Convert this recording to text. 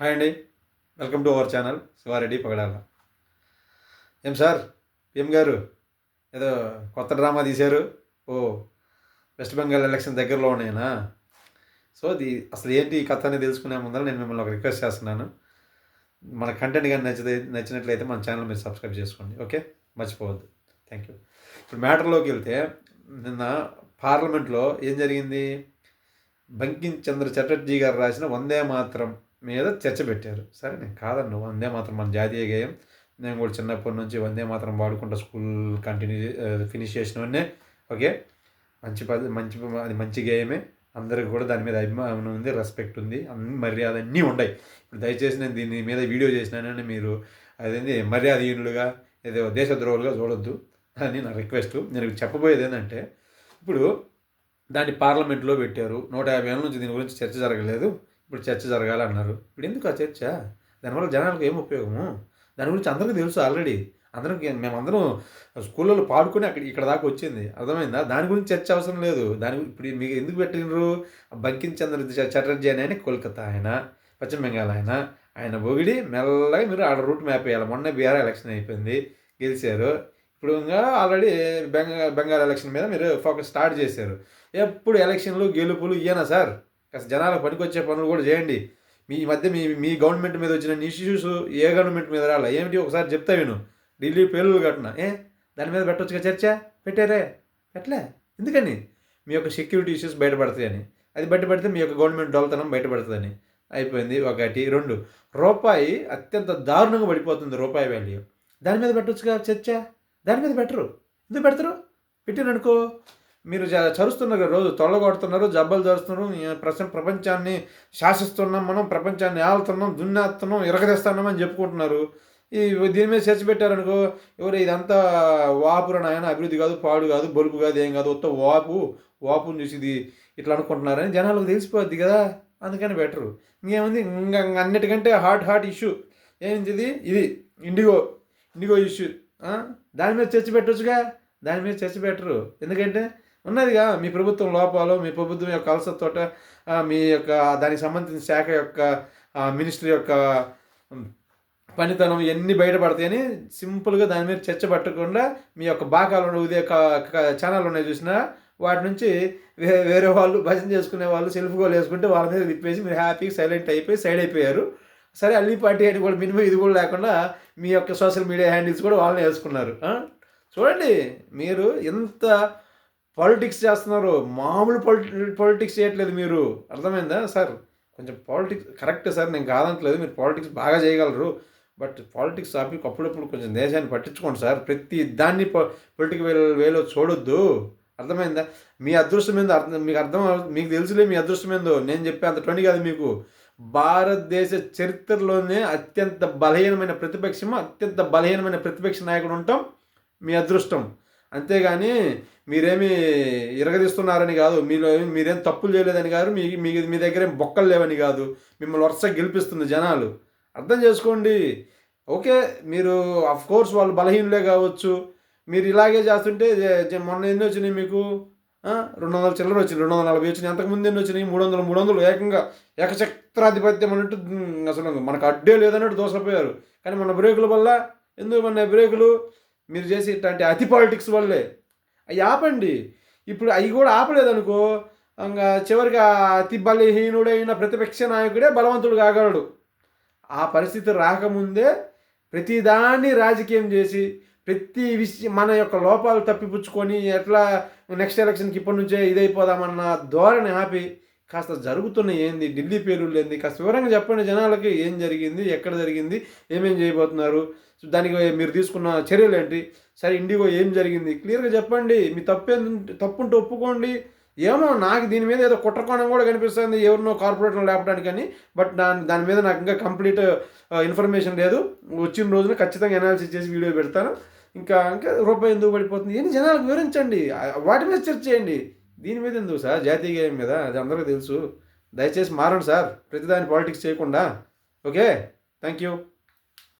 Hi అండి. Welcome to our channel. Siva Reddy Pagadala. ఏం sir? PM గారు? ఏదో కొత్త డ్రామా తీశారు. ఓ వెస్ట్ బెంగాల్ ఎలక్షన్ దగ్గరలో ఉన్నాయనా? సో అది అసలు ఏంటి ఈ కథ అనేది తెలుసుకునే ముందర నేను మిమ్మల్ని ఒక రిక్వెస్ట్ చేస్తున్నాను. మన కంటెంట్ కానీ నచ్చితే నచ్చినట్లయితే మన ఛానల్ మీరు సబ్స్క్రైబ్ చేసుకోండి. ఓకే? మర్చిపోవద్దు. థ్యాంక్ యూ ఇప్పుడు మ్యాటర్లోకి వెళ్తే నిన్న పార్లమెంట్లో ఏం జరిగింది? బంకిం చంద్ర చటర్జీ గారు రాసిన వందే మాత్రం మీద చర్చ పెట్టారు. సరే నేను కాదన్ను వందే మాత్రం మన జాతీయ గేయం. నేను కూడా చిన్నప్పటి నుంచి వందే మాత్రం వాడుకుంటా స్కూల్ కంటిన్యూ ఫినిష్ చేసినవన్నీ. ఓకే? మంచి పది మంచి అది మంచి గేయమే. అందరికి కూడా దాని మీద అభిమానం ఉంది రెస్పెక్ట్ ఉంది అన్ని మర్యాద అన్నీ ఉన్నాయి ఇప్పుడు దయచేసి నేను దీని మీద వీడియో చేసినానని మీరు అదేంది మర్యాదహీనులుగా ఏదో దేశద్రోహులుగా చూడొద్దు అని నా రిక్వెస్ట్. నేను చెప్పబోయేది ఏంటంటే ఇప్పుడు దాన్ని పార్లమెంట్లో పెట్టారు. నూట యాభై ఏళ్ళ నుంచి దీని గురించి చర్చ జరగలేదు. ఇప్పుడు చర్చ జరగాలన్నారు. ఇప్పుడు ఎందుకు ఆ చర్చ? దానివల్ల జనాలకు ఏం ఉపయోగము? దాని గురించి అందరికీ తెలుసు ఆల్రెడీ. అందరం మేమందరం స్కూళ్ళలో పాడుకొని అక్కడ ఇక్కడ దాకా వచ్చింది. అర్థమైందా? దాని గురించి చర్చ అవసరం లేదు. దాని ఇప్పుడు మీకు ఎందుకు పెట్టినరు బంకిం చంద్ర చటర్జీ అని ఆయన కోల్కతా ఆయన పశ్చిమ బెంగాల్ ఆయన ఆయన బొగిడి మెల్లగా మీరు ఆడ రూట్ మ్యాప్ వేయాలి. మొన్న బీహార్ ఎలక్షన్ అయిపోయింది గెలిచారు. ఇప్పుడు ఇంకా ఆల్రెడీ బెంగా బెంగాల్ ఎలక్షన్ మీద మీరు ఫోకస్ స్టార్ట్ చేశారు. ఎప్పుడు ఎలక్షన్లు గెలుపులు ఇయ్యనా సార్? కాస్త జనాలకు పనికొచ్చే పనులు కూడా చేయండి. మీ మధ్య మీ మీ గవర్నమెంట్ మీద వచ్చిన ఇష్యూస్ ఏ గవర్నమెంట్ మీద రాలా? ఏమిటి? ఒకసారి చెప్తా విను. ఢిల్లీ పేర్లు కట్టిన. ఏ? దాని మీద పెట్టొచ్చుగా చర్చ? పెట్టారే? పెట్టలే. ఎందుకని? మీ యొక్క సెక్యూరిటీ ఇష్యూస్ బయటపడతాయని. అది బయటపడితే మీ యొక్క గవర్నమెంట్ డొలతనం బయటపడుతుందని అయిపోయింది ఒకటి. రెండు. రూపాయి అత్యంత దారుణంగా పడిపోతుంది రూపాయి వాల్యూ దాని మీద పెట్టొచ్చుగా చర్చ? దాని మీద పెట్టరు. ఎందుకు పెడతారు? పెట్టిననుకో మీరు చరుస్తున్నారు రోజు తొలగొడుతున్నారు జబ్బలు చరుస్తున్నారు ప్రశ్న ప్రపంచాన్ని శాసిస్తున్నాం మనం ప్రపంచాన్ని ఆలుతున్నాం దున్నేస్తున్నాం ఇరగదీస్తున్నాం అని చెప్పుకుంటున్నారు. ఈ దీని మీద చర్చ పెట్టారనుకో ఎవరు ఇదంతా వాపుర నాయన అభివృద్ధి కాదు పాడు కాదు బొలుపు కాదు ఏం కాదు మొత్తం వాపు వాపుని చూసి ఇది ఇట్లా అనుకుంటున్నారని జనాలకు తెలిసిపోద్ది కదా అందుకని బెటరు ఇంకేముంది? ఇంకా అన్నిటికంటే హాట్ హాట్ ఇష్యూ. ఏంటి ఇది? ఇది ఇండిగో ఇండిగో ఇష్యూ. దాని మీద చర్చ పెట్టొచ్చుగా? దాని మీద చర్చ పెట్టరు. ఎందుకంటే ఉన్నదిగా మీ ప్రభుత్వం లోపాలు మీ ప్రభుత్వం యొక్క అలసత్వట మీ యొక్క దానికి సంబంధించిన శాఖ యొక్క మినిస్ట్రీ యొక్క పనితనం ఇవన్నీ బయటపడతాయని సింపుల్గా దాని మీద చర్చ పట్టకుండా మీ యొక్క బాకాలు ఉదయ ఛానల్ ఉన్నాయి చూసినా వాటి నుంచి వేరే వాళ్ళు భజన చేసుకునే వాళ్ళు సెల్ఫ్ గోల్ వేసుకుంటే వాళ్ళ మీద తిప్పేసి మీరు హ్యాపీగా సైలెంట్ అయిపోయి సైడ్ అయిపోయారు. సరే అల్లి పార్టీ అని కూడా మినిమం ఇది కూడా లేకుండా మీ యొక్క సోషల్ మీడియా హ్యాండిల్స్ కూడా వాళ్ళని వేసుకున్నారు. చూడండి మీరు ఎంత పాలిటిక్స్ చేస్తున్నారు. మామూలు పొలిటి పాలిటిక్స్ చేయట్లేదు మీరు. అర్థమైందా సార్? కొంచెం పాలిటిక్స్ కరెక్ట్ సార్ నేను కాదంటలేదు. మీరు పాలిటిక్స్ బాగా చేయగలరు. బట్ పాలిటిక్స్ టాపిక్ అప్పుడప్పుడు కొంచెం దేశాన్ని పట్టించుకోండి సార్. ప్రతి దాన్ని పొలిటికల్ వేలో చూడొద్దు. అర్థమైందా? మీ అదృష్టం ఏందో అర్థం మీకు అర్థం మీకు తెలుసులే మీ అదృష్టం ఏందో. నేను చెప్పే అంత ట్వంటీ కాదు మీకు. భారతదేశ చరిత్రలోనే అత్యంత బలహీనమైన ప్రతిపక్షం అత్యంత బలహీనమైన ప్రతిపక్ష నాయకుడు ఉంటాం. మీ అదృష్టం. అంతేగాని మీరేమి ఇరగదీస్తున్నారని కాదు మీలో మీరేం తప్పులు చేయలేదని కాదు మీ మీ మీ దగ్గర ఏం బొక్కలు లేవని కాదు మిమ్మల్ని వరుస గెలిపిస్తుంది జనాలు. అర్థం చేసుకోండి. ఓకే మీరు అఫ్ కోర్స్ వాళ్ళు బలహీనులే కావచ్చు. మీరు ఇలాగే చేస్తుంటే మొన్న ఎన్ని వచ్చినాయి మీకు? రెండు వందల చిల్లర వచ్చింది రెండు వందల నలభై వచ్చినాయి. అంతకుముందు ఎన్ని వచ్చినాయి? మూడు వందలు మూడు వందలు ఏకంగా ఏకచక్రాధిపత్యం అన్నట్టు అసలు మనకు అడ్డే లేదన్నట్టు దోసపోయారు కానీ మన బ్రేకుల వల్ల ఎందుకు మన బ్రేకులు? మీరు చేసే ఇట్లాంటి అతి పాలిటిక్స్ వల్లే. అవి ఆపండి. ఇప్పుడు అవి కూడా ఆపలేదనుకో ఇంకా చివరికి అతి బలహీనుడైన ప్రతిపక్ష నాయకుడే బలవంతుడు కాగలడు. ఆ పరిస్థితి రాకముందే ప్రతిదాన్ని రాజకీయం చేసి ప్రతి విషయం మన యొక్క లోపాలు తప్పిపుచ్చుకొని ఎట్లా నెక్స్ట్ ఎలక్షన్కి ఇప్పటి నుంచే ఇదైపోదామన్న ధోరణి ఆపి కాస్త జరుగుతున్న ఏంది ఢిల్లీ పేరు ఏంది కాస్త వివరంగా చెప్పండి జనాలకి ఏం జరిగింది ఎక్కడ జరిగింది ఏమేం చేయబోతున్నారు. దానికి మీరు తీసుకున్న చర్యలు ఏంటి? సరే ఇండిగో ఏం జరిగింది? క్లియర్గా చెప్పండి. మీ తప్పేం తప్పుంటే ఒప్పుకోండి. ఏమో నాకు దీని మీద ఏదో కుట్రకోణం కూడా కనిపిస్తుంది. ఎవరినో కార్పొరేట్లో లేపడానికి అని. బట్ దాని దాని మీద నాకు ఇంకా కంప్లీట్ ఇన్ఫర్మేషన్ లేదు. వచ్చిన రోజున ఖచ్చితంగా అనాలిసిస్ చేసి వీడియో పెడతాను. ఇంకా ఇంకా రూపాయి ఎందుకు పడిపోతుంది? ఏంటి జనాలకు వివరించండి. వాటి మీద చర్చ చేయండి. దీని మీద ఎందుకు సార్? జాతీయ గేయం మీద? అది అందరికీ తెలుసు. దయచేసి మారండి సార్. ప్రతిదాని పాలిటిక్స్ చేయకుండా. ఓకే? Thank you